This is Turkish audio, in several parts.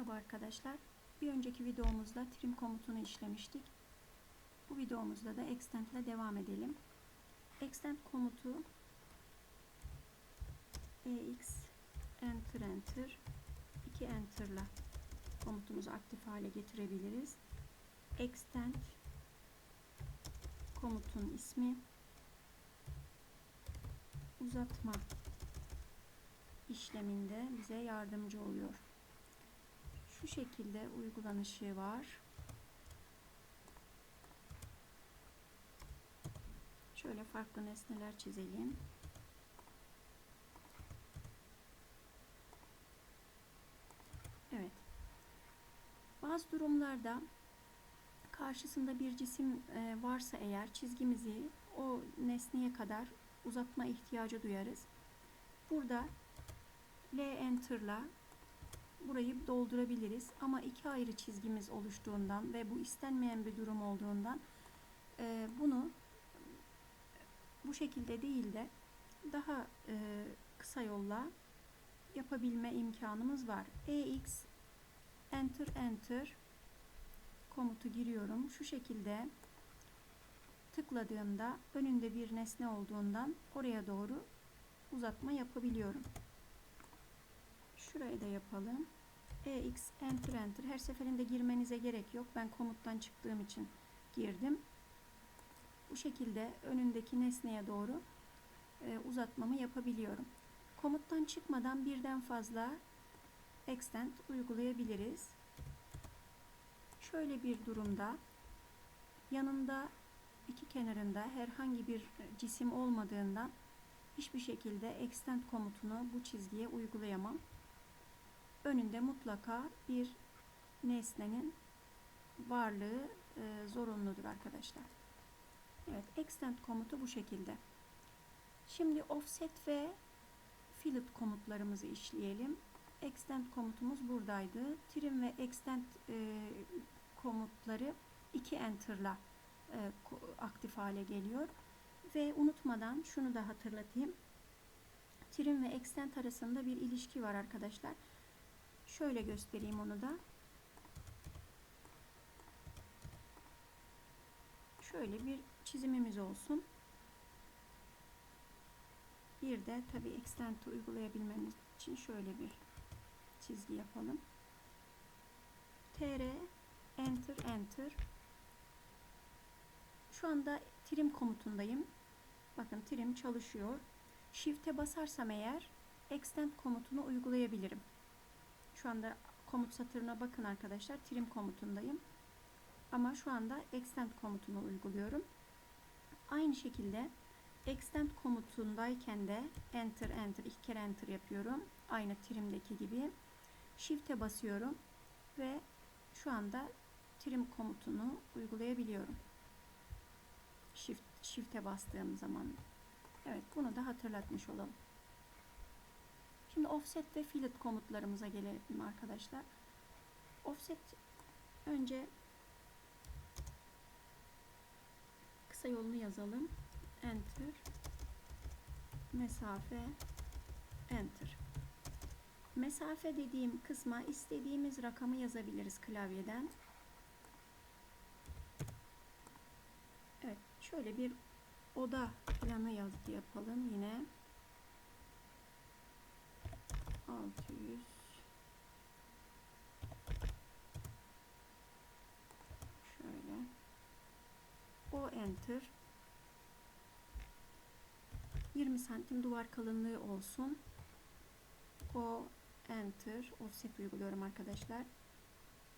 Merhaba arkadaşlar. Bir önceki videomuzda trim komutunu işlemiştik. Bu videomuzda da extend ile devam edelim. Extend komutu ex enter enter 2 enter ile komutumuzu aktif hale getirebiliriz. Extend komutun ismi uzatma işleminde bize yardımcı oluyor. Şu şekilde uygulanışı var. Şöyle farklı nesneler çizelim. Evet. Bazı durumlarda karşısında bir cisim e, varsa eğer çizgimizi o nesneye kadar uzatma ihtiyacı duyarız. Burada L enter'la burayı doldurabiliriz. Ama iki ayrı çizgimiz oluştuğundan ve bu istenmeyen bir durum olduğundan e, bunu bu şekilde değil de daha e, kısa yolla yapabilme imkanımız var. EX enter enter komutu giriyorum. Şu şekilde tıkladığımda önünde bir nesne olduğundan oraya doğru uzatma yapabiliyorum. Şurayı da yapalım. EX enter enter her seferinde girmenize gerek yok. Ben komuttan çıktığım için girdim. Bu şekilde önündeki nesneye doğru e, uzatmamı yapabiliyorum. Komuttan çıkmadan birden fazla extend uygulayabiliriz. Şöyle bir durumda yanında iki kenarında herhangi bir cisim olmadığından hiçbir şekilde extend komutunu bu çizgiye uygulayamam. Önünde mutlaka bir nesnenin varlığı e, zorunludur arkadaşlar. Evet, extend komutu bu şekilde. Şimdi offset ve fillet komutlarımızı işleyelim. Extend komutumuz buradaydı. Trim ve extend e, komutları iki enter'la e, aktif hale geliyor. Ve unutmadan şunu da hatırlatayım. Trim ve extend arasında bir ilişki var arkadaşlar. Şöyle göstereyim onu da. Şöyle bir çizimimiz olsun. Bir de tabi extend'i uygulayabilmemiz için şöyle bir çizgi yapalım. tr enter enter şu anda trim komutundayım. Bakın trim çalışıyor. Shift'e basarsam eğer extend komutunu uygulayabilirim. Şu anda komut satırına bakın arkadaşlar. Trim komutundayım. Ama şu anda extend komutunu uyguluyorum. Aynı şekilde extend komutundayken de enter enter iki kere enter yapıyorum. Aynı trimdeki gibi. Shift'e basıyorum ve şu anda trim komutunu uygulayabiliyorum. Shift shift'e bastığım zaman. Evet, bunu da hatırlatmış olalım. Şimdi offset ve fillet komutlarımıza gelelim arkadaşlar. Offset önce kısa yolunu yazalım. Enter mesafe enter. Mesafe dediğim kısma istediğimiz rakamı yazabiliriz klavyeden. Evet, şöyle bir oda planı yaz yapalım yine. 600 şöyle. O enter. 20 santim duvar kalınlığı olsun. O enter. Offset uyguluyorum arkadaşlar.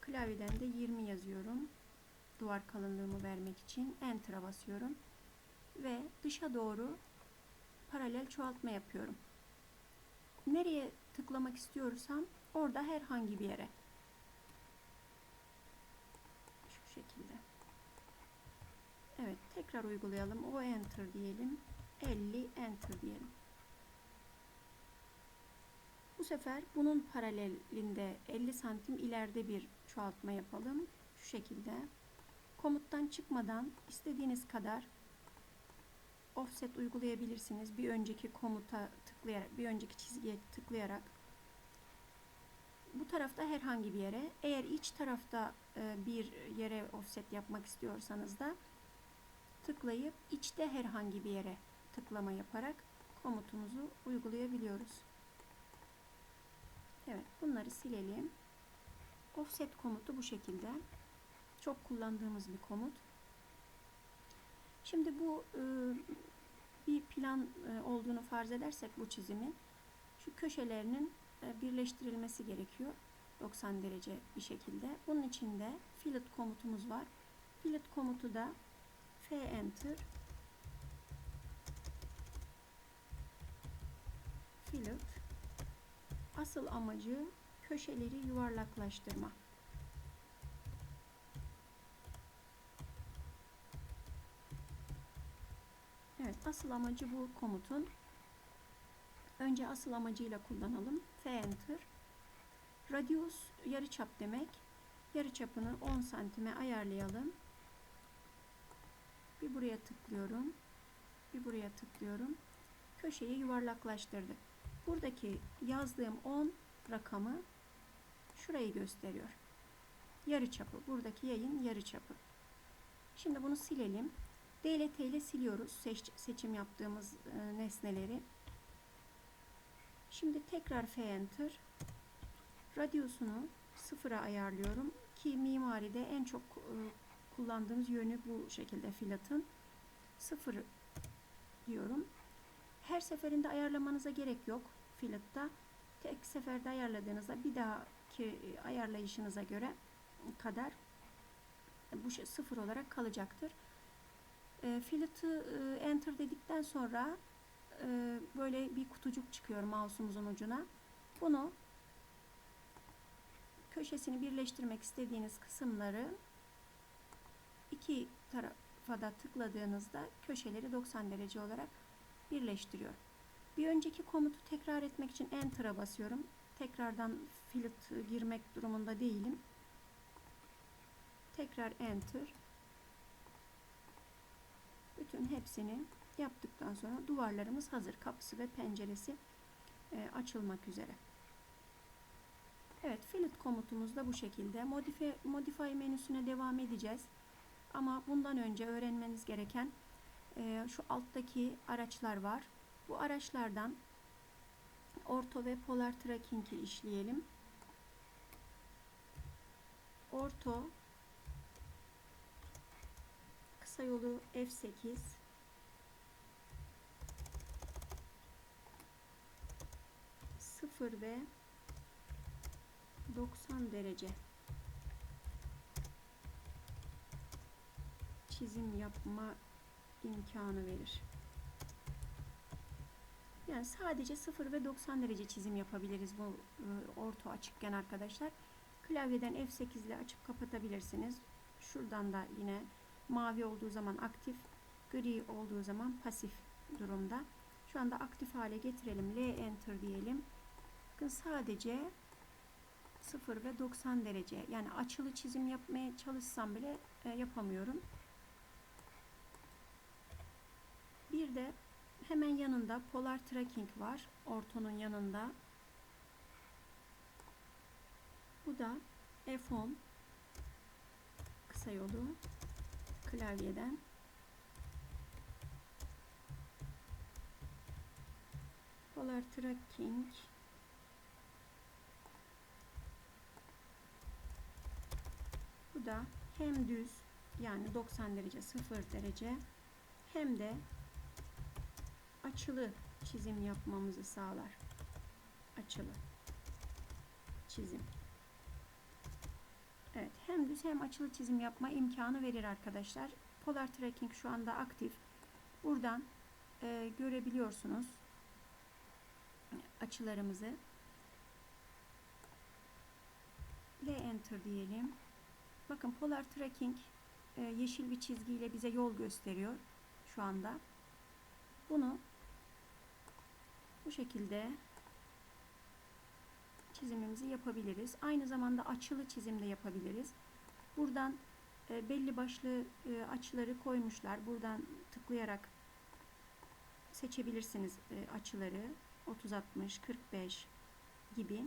Klavyeden de 20 yazıyorum. Duvar kalınlığımı vermek için enter'a basıyorum. Ve dışa doğru paralel çoğaltma yapıyorum. Nereye tıklamak istiyorsam orada herhangi bir yere. Şu şekilde. Evet tekrar uygulayalım. O enter diyelim. 50 enter diyelim. Bu sefer bunun paralelinde 50 santim ileride bir çoğaltma yapalım. Şu şekilde. Komuttan çıkmadan istediğiniz kadar offset uygulayabilirsiniz. Bir önceki komuta tıklayarak, bir önceki çizgiye tıklayarak. Bu tarafta herhangi bir yere. Eğer iç tarafta e, bir yere offset yapmak istiyorsanız da tıklayıp içte herhangi bir yere tıklama yaparak komutumuzu uygulayabiliyoruz. Evet bunları silelim. Offset komutu bu şekilde. Çok kullandığımız bir komut. Şimdi bu e, bir plan e, olduğunu farz edersek bu çizimin şu köşelerinin e, birleştirilmesi gerekiyor. 90 derece bir şekilde. Bunun için de fillet komutumuz var. Fillet komutu da F enter fillet asıl amacı köşeleri yuvarlaklaştırma. Evet, asıl amacı bu komutun. Önce asıl amacıyla kullanalım. F enter. Radius yarıçap demek. Yarıçapını 10 santime ayarlayalım. Bir buraya tıklıyorum. Bir buraya tıklıyorum. Köşeyi yuvarlaklaştırdık. Buradaki yazdığım 10 rakamı şurayı gösteriyor. Yarıçapı. Buradaki yayın yarıçapı. Şimdi bunu silelim. DLT ile siliyoruz seç, seçim yaptığımız e, nesneleri. Şimdi tekrar F enter. Radyusunu sıfıra ayarlıyorum ki mimaride en çok e, kullandığımız yönü bu şekilde filatın. Sıfır diyorum. Her seferinde ayarlamanıza gerek yok filatta. Tek seferde ayarladığınızda bir dahaki ayarlayışınıza göre kadar bu şey sıfır olarak kalacaktır. E, fillet'ı enter dedikten sonra e, böyle bir kutucuk çıkıyor mouse'umuzun ucuna. Bunu köşesini birleştirmek istediğiniz kısımları iki tarafa da tıkladığınızda köşeleri 90 derece olarak birleştiriyor. Bir önceki komutu tekrar etmek için Enter'a basıyorum. Tekrardan fillet girmek durumunda değilim. Tekrar Enter. Bütün hepsini yaptıktan sonra duvarlarımız hazır. Kapısı ve penceresi e, açılmak üzere. Evet, fillet komutumuz da bu şekilde. Modify, modify menüsüne devam edeceğiz. Ama bundan önce öğrenmeniz gereken e, şu alttaki araçlar var. Bu araçlardan orto ve polar tracking'i işleyelim. Orto kısa yolu F8 0 ve 90 derece çizim yapma imkanı verir. Yani sadece 0 ve 90 derece çizim yapabiliriz bu e, orta açıkken arkadaşlar. Klavyeden F8 ile açıp kapatabilirsiniz. Şuradan da yine mavi olduğu zaman aktif, gri olduğu zaman pasif durumda. Şu anda aktif hale getirelim. L enter diyelim. Bakın sadece 0 ve 90 derece yani açılı çizim yapmaya çalışsam bile e, yapamıyorum. Bir de hemen yanında polar tracking var. Ortonun yanında. Bu da F10 kısa yolu klavyeden polar tracking bu da hem düz yani 90 derece 0 derece hem de açılı çizim yapmamızı sağlar. Açılı çizim. Evet, hem düz hem açılı çizim yapma imkanı verir arkadaşlar. Polar Tracking şu anda aktif. Buradan e, görebiliyorsunuz açılarımızı. L Enter diyelim. Bakın Polar Tracking e, yeşil bir çizgiyle bize yol gösteriyor şu anda. Bunu bu şekilde çizimimizi yapabiliriz. Aynı zamanda açılı çizim de yapabiliriz. Buradan e, belli başlı e, açıları koymuşlar. Buradan tıklayarak seçebilirsiniz e, açıları. 30 60 45 gibi.